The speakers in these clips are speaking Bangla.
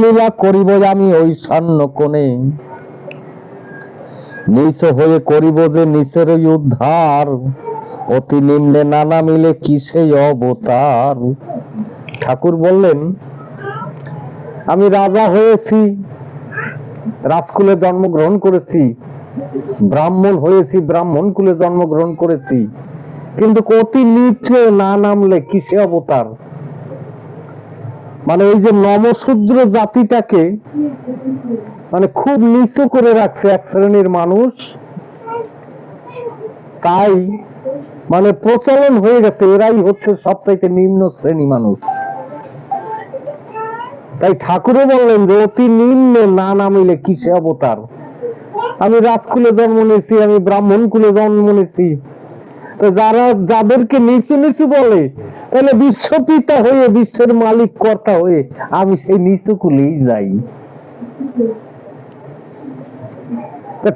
লীলা করিব আমি ওই স্বর্ণ কোণে। নিচ হয়ে করিব যে নিচের উদ্ধার। অতি নিম্নে নানা মিলে কিসে অবতার। ঠাকুর বললেন, আমি রাজা হয়েছি, রাজকুলে জন্মগ্রহণ করেছি, ব্রাহ্মণ হয়েছি, ব্রাহ্মণ কুলে জন্মগ্রহণ করেছি। কিন্তু অতি নিচে না নামলে কিসে অবতার? মানে এই যে নমশূদ্র জাতিটাকে মানে খুব নিচু করে রাখছে এক শ্রেণির মানুষ। তাই মানে প্রচলন হয়ে গেছে, এরাই হচ্ছে সবচাইতে নিম্ন শ্রেণি মানুষ। তাই ঠাকুরও বললেন যে, অতি নিম্নে না নামিলে কিসে অবতার? আমি রাজকুলে জন্ম নিয়েছি, আমি ব্রাহ্মণ কুলে জন্ম নিয়েছি। যারা যাদেরকে নিচু নিচু বলে তাহলে বিশ্বপিতা হয়ে, বিশ্বের মালিক কর্তা হয়ে, আমি সেই নিচু কুলেই যাই।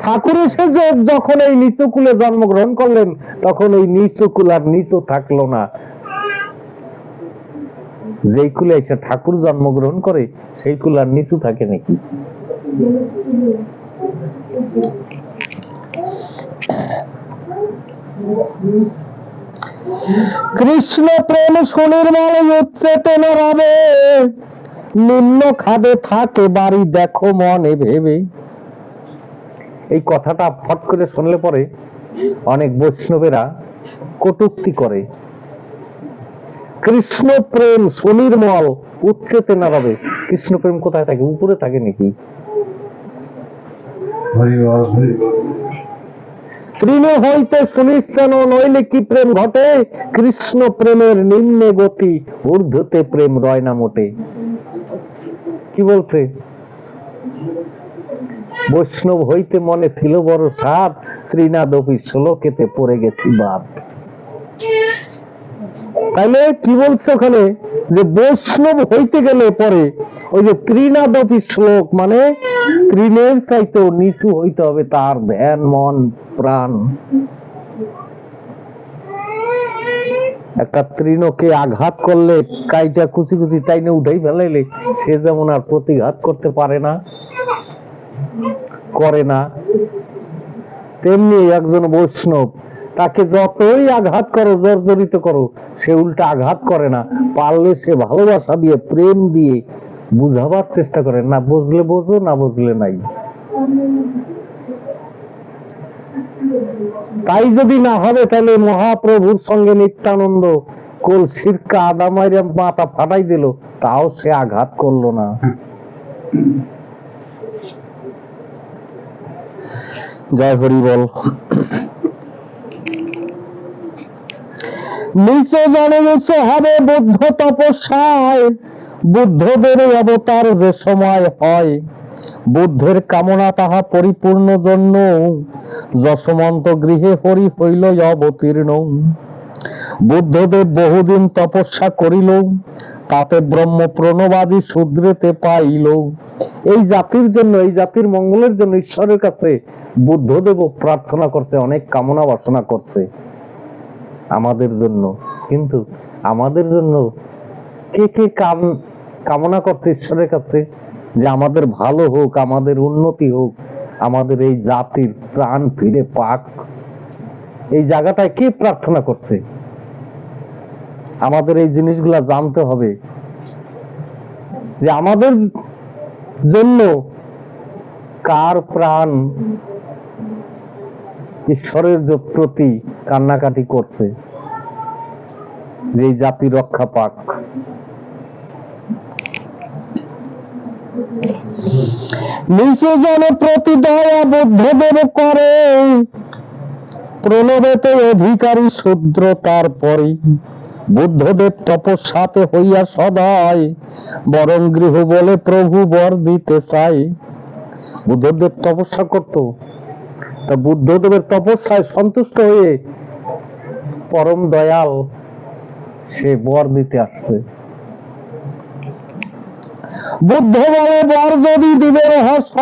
ঠাকুর এসে যে যখন এই নিচু কুলে জন্মগ্রহণ করলেন, তখন এই নিচু কুল আর নিচু থাকল না। যেই কুলে এসে ঠাকুর জন্মগ্রহণ করে, সেই কুল আর নিচু থাকে নাকি? কৃষ্ণ প্রেম সুনির্মল উচ্চেতন রবে নিম্ন খাদে থাকে বাড়ি, দেখো মনে ভেবে। এই কথাটা ফট করে শুনলে পরে অনেক বৈষ্ণবেরা কটুক্তি করে। কৃষ্ণ প্রেম সুনির্মল উচ্চেতনা রবে কৃষ্ণ প্রেম কোথায় থাকে? উপরে থাকে নাকি? তৃণ হইতে সুনিশ্চন নইলে কি প্রেম ঘটে? কৃষ্ণ প্রেমের নিম্নে গতি, ঊর্ধ্বতে প্রেম রয় না মোটে। কি বলছে? বৈষ্ণব হইতে মনে ছিল বড় সাপ ত্রিনাদপি শ্লোকেতে পড়ে গেছি বাপ। তাহলে কি বলছে ওখানে? যে বৈষ্ণব হইতে গেলে পরে ওই যে ত্রিনাদপি শ্লোক মানে তৃণের চাইতেও নিচু হইতে হবে তার ধ্যান, মন, প্রাণ। একটা তৃণকে আঘাত করলে, কাইটা কুচি কুচি টাইনে উঠাই ফেলাইলে সে যেমন আর প্রতিঘাত করতে পারে না, করে না, তেমনি একজন বৈষ্ণব তাকে যতই আঘাত করো, জর্জরিত করো, সে উল্টা আঘাত করে না। পারলে সে ভালোবাসা দিয়ে, প্রেম দিয়ে বুঝাবার চেষ্টা করে। না বুঝলে বোঝো, না বুঝলে নাই। তাই যদি না হবে, তাহলে মহাপ্রভুর সঙ্গে নিত্যানন্দ কোল সিরকা আদামাইরে মাথা ফাটাই দিল। তাও সে আঘাত করল না। জয় হরি বল। নিচে জানে নিচে হবে বুদ্ধ তপস্যায় বুদ্ধদের অবতার যে সময় হয়, বুদ্ধের কামনা তাহা পরিপূর্ণ জন্য। যশমন্ত গৃহে হরি হইল অবতীর্ণ। বুদ্ধদেব বহুদিন তপস্যা করিল, তাতে ব্রহ্ম প্রণবাদী শুদ্রেতে পাইল। এই জাতির জন্য, এই জাতির মঙ্গলের জন্য ঈশ্বরের কাছে বুদ্ধদেব প্রার্থনা করছে, অনেক কামনা বাসনা করছে। আমাদের জন্য। কিন্তু আমাদের জন্য কে কে কাম, কামনা করছে ঈশ্বরের কাছে যে আমাদের ভালো হোক, আমাদের উন্নতি হোক, আমাদের এই জাতির প্রাণ ফিরে পাক। এই জায়গাটায় কে প্রার্থনা করছে? আমাদের এই জিনিসগুলা জানতে হবে যে আমাদের জন্য কার প্রাণ ঈশ্বরের প্রতি কান্নাকাটি করছে, যে জাতি রক্ষা পাক। জনে প্রতি দয়া বুদ্ধদেব করে, প্রণবেতে অধিকারী শূদ্র তারপরে বুদ্ধদেব তপস্যাতে হইয়া সদায়, বরং গৃহ বলে প্রভু বর দিতে চাই। বুদ্ধদেব তপস্যা করত। বুদ্ধদেবের তপস্যায় সন্তুষ্ট হয়ে পরম দয়াল সে বর দিতে আসছে। বুদ্ধ বলে, বর যদি দিবে রহস্য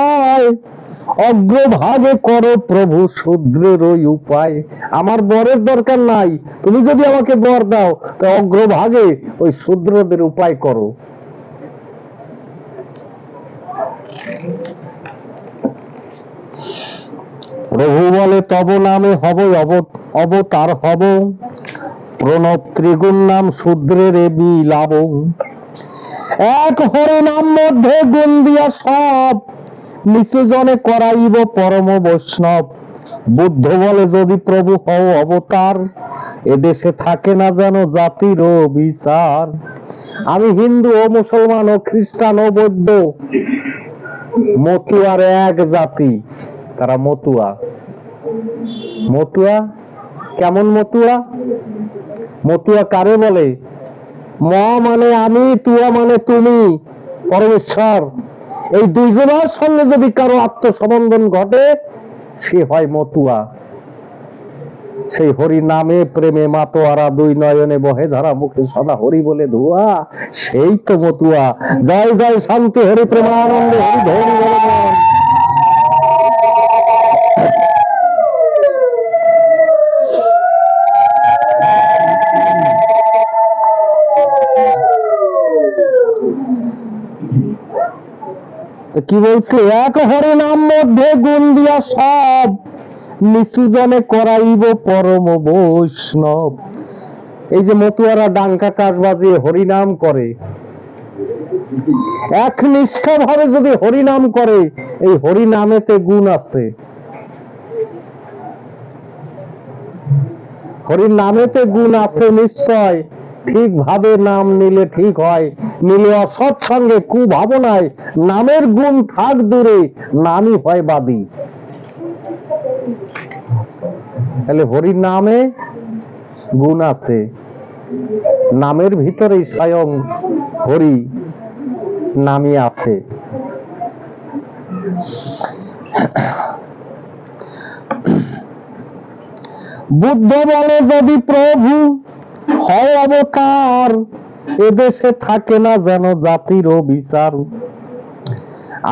অগ্রভাগে করো প্রভু শূদ্রের ওই উপায়। আমার বরের দরকার নাই, তুমি যদি আমাকে বর দাও, তা অগ্রভাগে ওই শূদ্রদের উপায় করো। প্রভু বলে, তব নামে হব অব- অবতার হব। প্রণব ত্রিগুণ নাম শূদ্রের বিলাব এক হরি নাম মধ্যে গুণ দিয়া সব নিচু জনে করাইব পরম বৈষ্ণব। বুদ্ধ বলে, যদি প্রভু হও অবতার এদেশে থাকে না যেন জাতির বিচার। আমি হিন্দু ও মুসলমান ও খ্রিস্টান ও বৌদ্ধ, মতুয়ার এক জাতি। তারা মতুয়া। মতুয়া? কেমন মতুয়া? মতুয়া কারে বলে? ম মানে আমি, তুয়া মানে তুমি, পরমেশ্বর। এই দুইজনের সঙ্গে যদি কারও আত্মসম্বন্ধন ঘটে, সে হয় মতুয়া। সেই হরি নামে প্রেমে মাতোয়ারা দুই নয়নে বহে ধরা মুখে সদা হরি বলে ধোয়া, সেই তো মতুয়া। জয় জয় শান্তি, হরি প্রেমানন্দে, হরি ধরি কি বলছে? এক হরি নাম মধ্যে গুণ দিয়া সব, নিচু জনে করাইব পরম বৈষ্ণব। এই যে মতুয়ারা ডাঙ্কা কাজ বাজিয়ে হরিনাম করে। একনিষ্ঠ ভাবে যদি হরিনাম করে, এই হরিনামেতে গুণ আছে। হরির নামেতে গুণ আছে নিশ্চয়। ঠিক ভাবে নাম নিলে ঠিক হয়। নিলে অসৎ সঙ্গে কুভাবনায় নামের গুণ থাক দূরে, নামই হয় বাদী তাহলে হরির নামে গুণ আছে। নামের ভিতরেই স্বয়ং হরি নামই আছে। বুদ্ধ বলে যদি প্রভু হয় অবতার এদেশে থাকে না যেন জাতির বিচার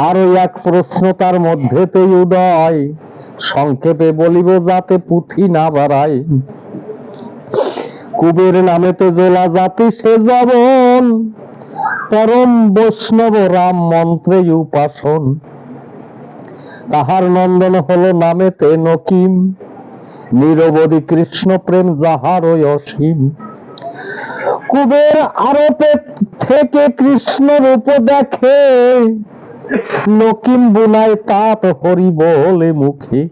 আরও এক প্রশ্ন তার মধ্যেতেই উদয়। সংক্ষেপে বলিব, যাতে পুঁথি না বাড়ায়। কুবের নামেতে জোলা জাতি সে জবন পরম বৈষ্ণব রাম মন্ত্রে উপাসন। তাহার নন্দন হলো নামেতে নকিম। নিরবধি কৃষ্ণ প্রেম যাহার ওই অসীম। কুবের আরোপে থেকে কৃষ্ণ রূপ দেখে। নকিম বুনায় তাপ হরি বলে মুখে।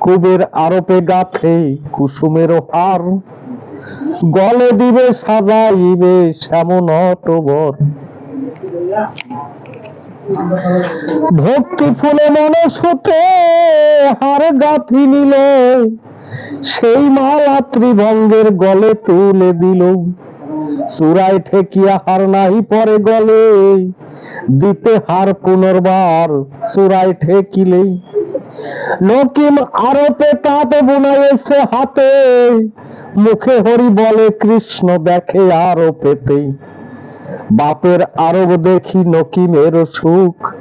কুবের আরোপে গাথে কুসুমের হার। গলে দিবে, সাজাইবে শ্যামন অটবর ভক্তি ফুলে মনে সুতে হার গাথি নিল। সেই মালা ত্রিভঙ্গের গলে তুলে দিল। চূড়ায় ঠেকিয়া হার নাহি পরে গলে। দিতে হার পুনর্বার চূড়ায় ঠেকিলেই। নকিম আরতে তাঁত বুনাইছে হাতে। মুখে হরি বলে কৃষ্ণ দেখে আরও পেতে। বাপের আরব দেখি নকিমের সুখ।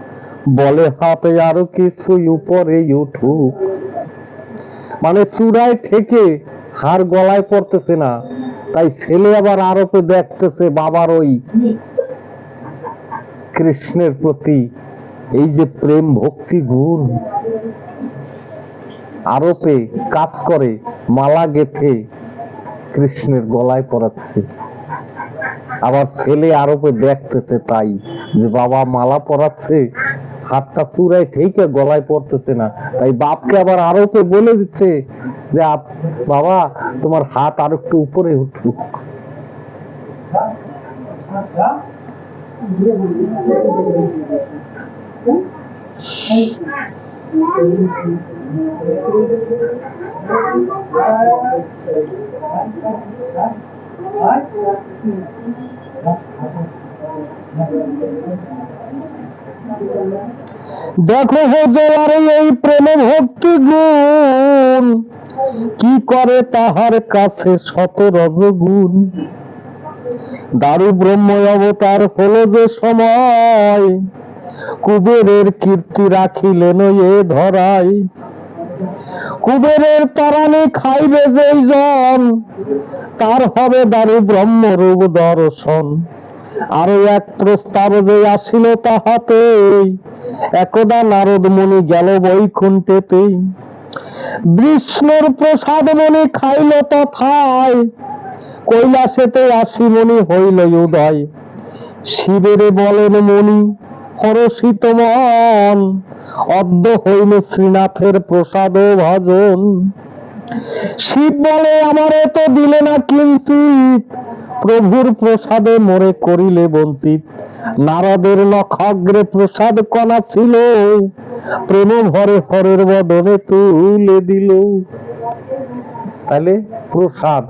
বলে হাতে আরও কিছুই উপরে উঠুক। মানে চূড়ায় থেকে হার গলায় পড়তেছে না। তাই ছেলে আবার আরোপে দেখতেছে বাবার ওই কৃষ্ণের প্রতি এই যে প্রেম ভক্তি গুণ। আরোপে কাজ করে, মালা গেথে কৃষ্ণের গলায় পরাচ্ছে আবার ছেলে আরোপে দেখতেছে তাই যে বাবা মালা পরাচ্ছে হাতটা চূড়ায় ঠেকে গলায় পড়তেছে না। তাই বাপকে আবার আরোপে বলে দিচ্ছে যে বাবা, তোমার হাত আর একটু উপরে উঠুক। দেখো হোজার এই প্রেম ভক্তি গুণ। কি করে তাহার কাছে শত রজগুণ? দারু ব্রহ্ম অবতার হলো যে সময়। কুবেরের কীর্তি রাখিলেন এ ধরাই। কুবেরের তারানি খাইবে যেই জন, তার হবে দারু ব্রহ্ম রূপ দর্শন। আরও এক প্রস্তাব যে আসিল তাহাতে একদা নারদ মুনি গেল বৈকুণ্ঠেতে। বিষ্ণুর প্রসাদ মনি খাইল তথায়, কৈলাসেতে আসি মনি হইল উদয়। শিবের বলেন মনি, হরষিত মন, অদ্য হইল শ্রীনাথের প্রসাদ ভজন। শিব বলে, আমারে তো দিলে না কিঞ্চিত প্রভুর প্রসাদে মোরে করিলে বঞ্চিত। নারদের নখাগ্রে প্রসাদ কণা ছিল। প্রেম ভরে হরের বদনে তুলে দিল। তাহলে প্রসাদ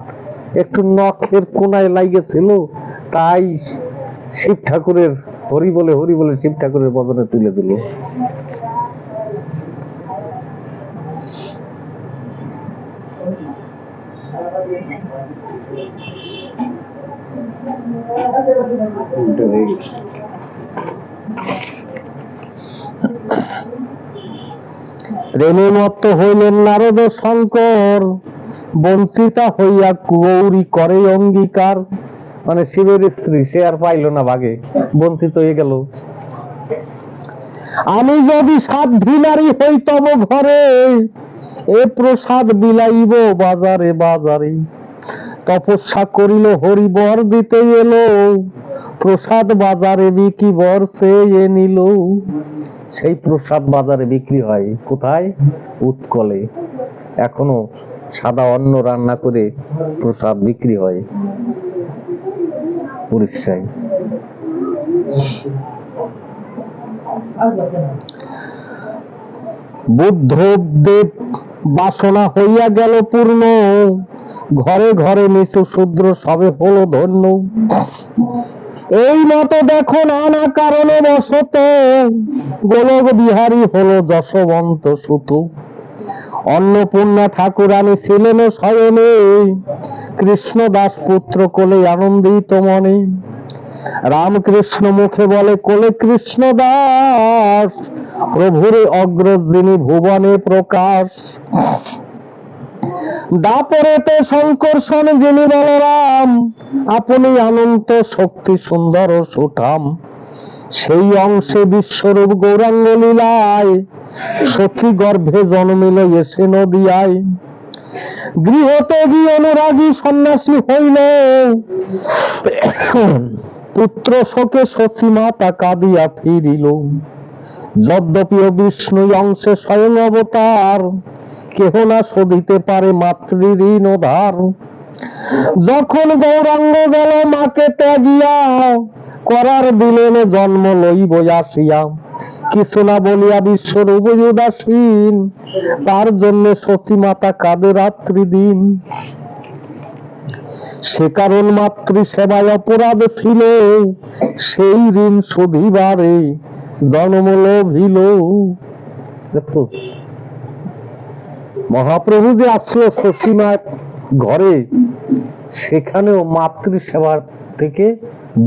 একটু নখের কোনায় লাগিয়েছিল, তাই শিব ঠাকুরের হরি বলে হরি বলে শিব ঠাকুরের বদনে তুলে দিল। মত্ত হইলেন নারদ শঙ্কর, বঞ্চিতা হইয়া করে অঙ্গীকার। মানে শিবের স্ত্রী, সে আর পাইল না ভাগে বঞ্চিত হয়ে গেল। আমি যদি সাধ্বী নারী হইতম ঘরে, এ প্রসাদ বিলাইব বাজারে বাজারে তপস্যা করিল হরি বর দিতে এলো। প্রসাদ বাজারে বিকি বর সে নিল। সেই প্রসাদ বাজারে বিক্রি হয় কোথায়? উৎকলে। এখনও সাদা অন্ন রান্না করে প্রসাদ বিক্রি হয়। উড়িষ্যায় বুদ্ধদেব বাসনা হইয়া গেল পূর্ণ। ঘরে ঘরে নিচু শূদ্র সবে হলো ধন্য। এই মতো দেখো নানা কারণে বসত। গোলক বিহারী হলো যশবন্ত সুত। অন্নপূর্ণা ঠাকুরানী ছিলেন শয়নে কৃষ্ণ দাস পুত্র কোলে আনন্দিত মনে। রামকৃষ্ণ মুখে বলে, কোলে কৃষ্ণ দাস, প্রভুরে অগ্রজ যিনি ভুবনে প্রকাশ। দাপরেতে শঙ্কর্ষণ যিনি বলরাম, আপনি অনন্ত শক্তি সুন্দর ও সুঠাম। সেই অংশে বিশ্বরূপ গৌরাঙ্গ লীলায়, সখী গর্ভে জন্মিল এসে নদিয়ায়। গৃহতে গিয়ে অনুরাগী সন্ন্যাসী হইল, পুত্র শোকে শচী মাতা কাঁদিয়া ফিরিল। যদ্যপি ও বিষ্ণু অংশে স্বয়ং অবতার কেহ না শোধিতে পারে মাতৃঋণ ধার। যখন গৌরাঙ্গ গেল মাকে ত্যাগিয়া, করার দিলেন জন্ম লইব আসিয়া কিছু না বলিয়া বিশ্বরূপ উদাসীন, তার জন্য সচী মাতা কাঁদে রাত্রি দিন। সে কারণ মাতৃ সেবায় অপরাধ ছিল, সেই ঋণ শোধিবারে জন্ম লোভিল। দেখছ? মহাপ্রভু যে আসলো শশীনাথ ঘরে, সেখানেও মাতৃসেবার থেকে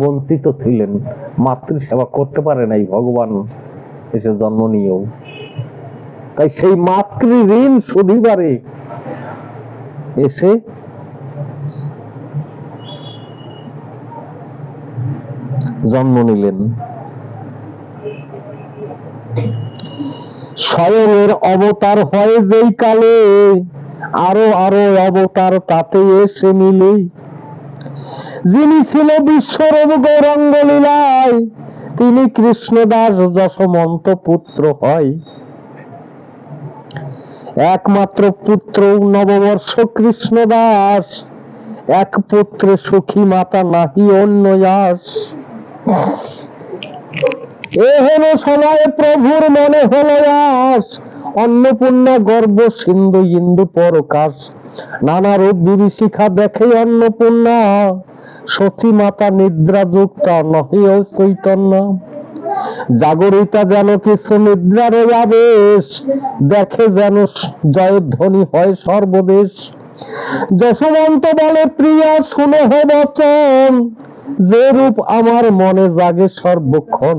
বঞ্চিত ছিলেন। মাতৃসেবা করতে পারে নাই ভগবান, এসে জন্ম নিয়েও। তাই সেই মাতৃ ঋণ শুধিবারে এসে জন্ম নিলেন। স্বয়ংের অবতার হয় যেই কালে। আরও আরও অবতার তাতে এসে মিলে। যিনি ছিল বিশ্বরূপ গৌরাঙ্গ লীলায়, তিনি কৃষ্ণদাস যশমন্ত পুত্র হয়। একমাত্র পুত্র নববর্ষ কৃষ্ণদাস, এক পুত্রে সুখী মাতা নাহি অন্য আস এ হলো সময় প্রভুর মনে হলো আস। অন্নপূর্ণা গর্ব সিন্ধু ইন্দু পরকাশ। নানা রূপ বিভীষিকা দেখে অন্নপূর্ণা। সচী মাতা নিদ্রা যুক্ত নহে ও চৈতন্য। জাগরিতা যেন কিছু নিদ্রার আবেশ। দেখে যেন জয়ধ্বনি হয় সর্বদেশ। যশবন্ত বলে, প্রিয়া, শুনে হে বচন। যে রূপ আমার মনে জাগে সর্বক্ষণ,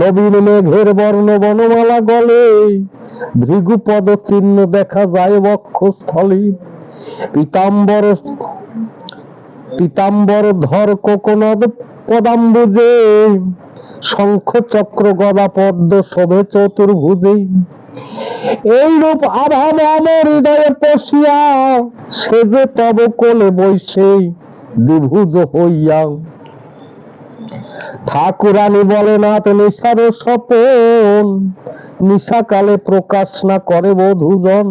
নবীন মেঘের বর্ণ বনমালা গলে, ভৃগুপদ চিহ্ন দেখা যায় বক্ষস্থলী। পীতাম্বর পীতাম্বর ধর কোকনদ পদাম্বুজে শঙ্খ চক্র গদা পদ্ম শোভে চতুর্ভুজে। এইরূপ আভাব আমার হৃদয়ে পশিয়া, সে যে তব কোলে বৈশে। দ্বিভুজ হইয়া ঠাকুরানী না তো নিশার স্বপন। নিশাকালে প্রকাশ না করে বধুজন।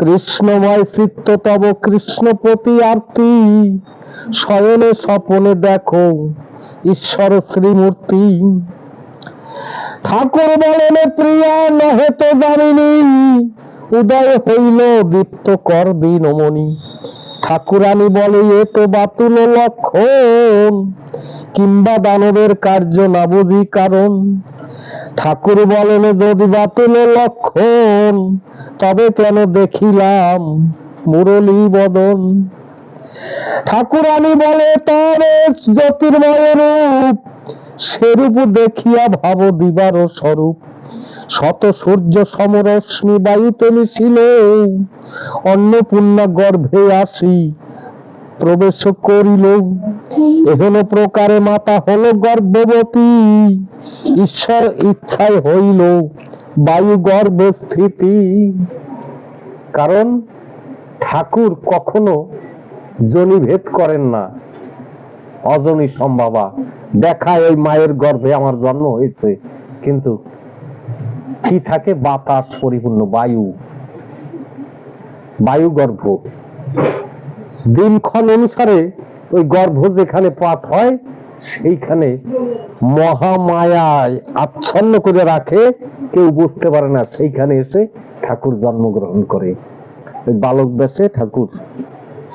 কৃষ্ণময় চিত্ত তব কৃষ্ণপতি আরতি শয়নে স্বপনে দেখো ঈশ্বর শ্রীমূর্তি। ঠাকুর বলেন, প্রিয়া, নহে তো জানিনি উদয় হইল দীপ্ত কর দিনমণি ঠাকুরানী বলে, এ তো বাতুল লক্ষণ। কিংবা দানবের কার্য না বুঝি কারণ। ঠাকুর বলেন, যদি বাতুল লক্ষণ, তবে কেন দেখিলাম মুরলী বদন? ঠাকুরানী বলে, তবে জ্যোতির্ময় রূপ, সেরূপ দেখিয়া ভাব দিবার স্বরূপ। শত সূর্য সমরশ্মি বায়ুতে মিশিল অন্নপূর্ণা গর্ভে আসি, প্রবেশ করিল। এহেন প্রকারে মাতা হলো গর্ভবতী, ঈশ্বর ইচ্ছায় হইল বায়ু গর্ভে স্থিতি। কারণ ঠাকুর কখনো জনিভেদ করেন না। অজনী সম্ভাবা দেখায় ওই মায়ের গর্ভে আমার জন্ম হয়েছে, কিন্তু কি থাকে? বাতাস, পরিপূর্ণ বায়ু। বায়ু গর্ভ। দিনক্ষণ অনুসারে ওই গর্ভ যেখানে পাত হয়, সেইখানে মহামায়ায় আচ্ছন্ন করে রাখে। কেউ বুঝতে পারে না, সেইখানে এসে ঠাকুর জন্মগ্রহণ করে। ওই বালক বেশে ঠাকুর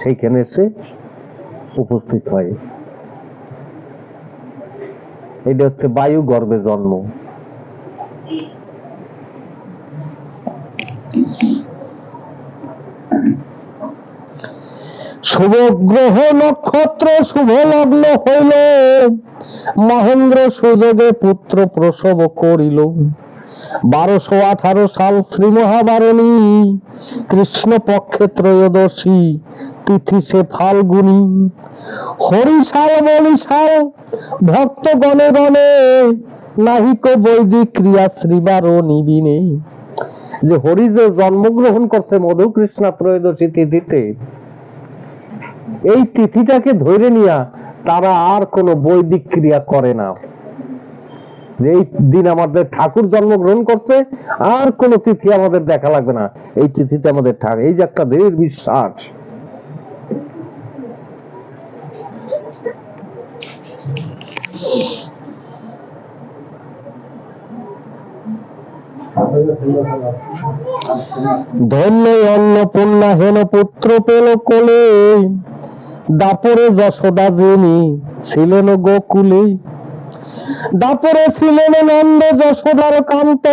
সেইখানে এসে উপস্থিত হয়। এটা হচ্ছে বায়ু গর্ভে জন্ম। শুভ গ্রহ নক্ষত্র শুভ লগ্ন হইল। মহেন্দ্র সুযোগে পুত্র প্রসব করিল। বারোশো আঠারো সাল শ্রী মহাবারণী কৃষ্ণ পক্ষে ত্রয়োদশী তিথি সে ফাল্গুনি। হরিশাল বলিশাল ভক্ত গণে গণে, নাহিক বৈদিক ক্রিয়া শ্রীবারও নিবিনে। যে হরি যে জন্মগ্রহণ করছে মধু কৃষ্ণা ত্রয়োদশী তিথিতে। এই তিথিটাকে ধরে নিয়া তারা আর কোনো বৈদিক ক্রিয়া করে না। যে এই দিন আমাদের ঠাকুর জন্মগ্রহণ করছে, আর কোন তিথি আমাদের দেখা লাগবে না। এই তিথিতে আমাদের ঠাকুর এই যে একটা দৃঢ় বিশ্বাস ধন্য অন্নপূর্ণা হেন পুত্র পেল কোলে। দাপরে যশোদা যিনি ছিলেন গোকুলে। দাপরে ছিলেন নন্দ যশোদার কান্ত।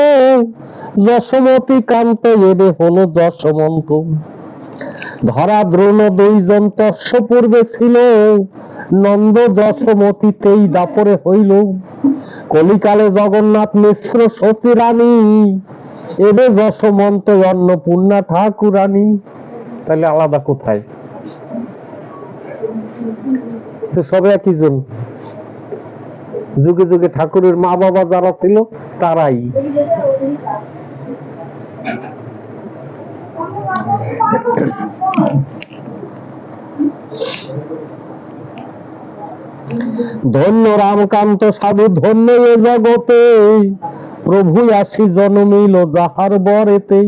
যশোমতী কান্ত এবে হলো যশমন্ত। ধরা দ্রোণ দুইজন তস্য পূর্বে ছিল। নন্দ যশোমতীতেই দাপরে হইল। কলিকালে জগন্নাথ মিশ্র সতী রানী এবে যশমন্ত অন্নপূর্ণা ঠাকুরানী। তাহলে আলাদা কোথায়? তো সবে একই জন। যুগে যুগে ঠাকুরের মা বাবা যারা ছিল, তারাই। ধন্য রামকান্ত সাধু, ধন্য এ জগতে। প্রভু আসি জন্মিল যাহার বরেতে।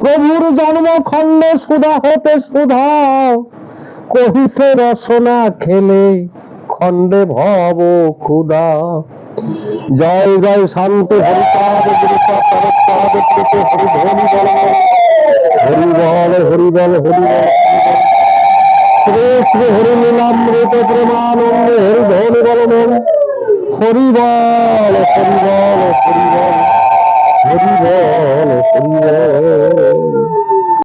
প্রভুর জন্ম খণ্ডে সুধা হতে সুধা, কহিছে রসনা খেলে খণ্ডে ভব ক্ষুধা। জয় জয়, শান্তি হরিপাদ গুরুপাদ পরপাদ প্রীতি হরি ধ্বনি শ্রী শ্রী হরিলীলাম রূপ প্রেমানন্দে হরিধনি বলন হরিবল হরিবল হরিবল হরিবল হরিবল।